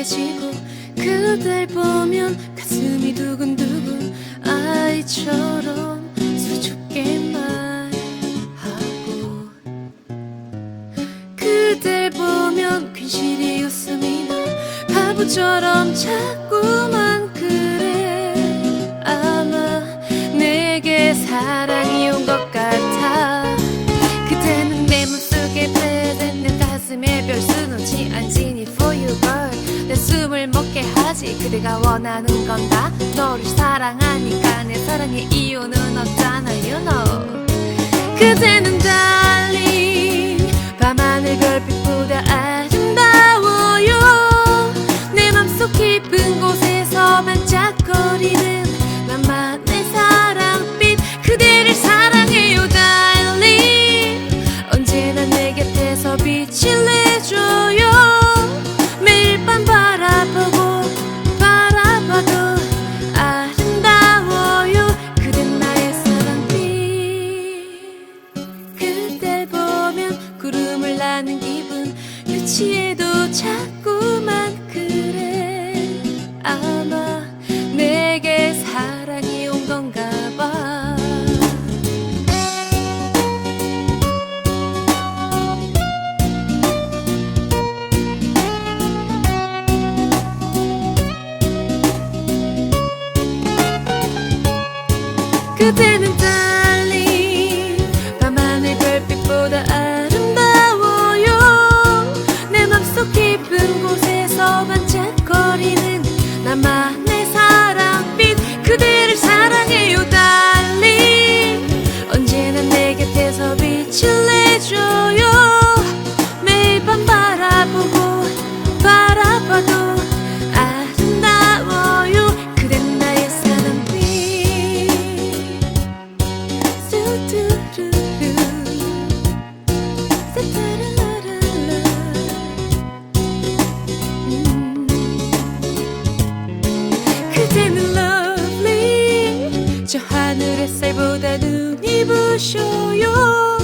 빨개지고 그댈 보면 가슴이 두근두근 아이처럼 수줍게 말하고 그댈 보면 괜시리 웃음이 나 바보처럼 자꾸만 그래. 아마 내게 사랑 그대가 원하는 건 다 너를 사랑하니까 내 사랑의 이유는 없잖아 you know. 그대는 달리 밤하늘 별빛보다 아름다워요. 내 맘속 깊은 곳에서 반짝거리는 나만의 사랑빛 그대를 사랑해요 달리. 언제나 내 곁에서 빛을 나는 기분. 유치해도 자꾸만 그래. 아마 내게 사랑이 온 건가 봐. 그대 빛 햇살보다 눈이 부셔요.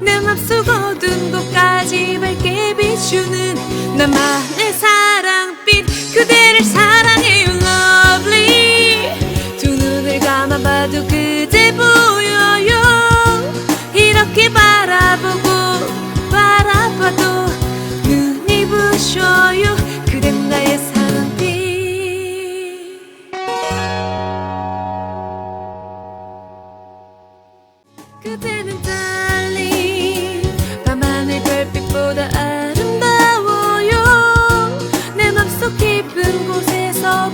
내 맘속 어두운 곳까지 밝게 비추는 나만 Google says all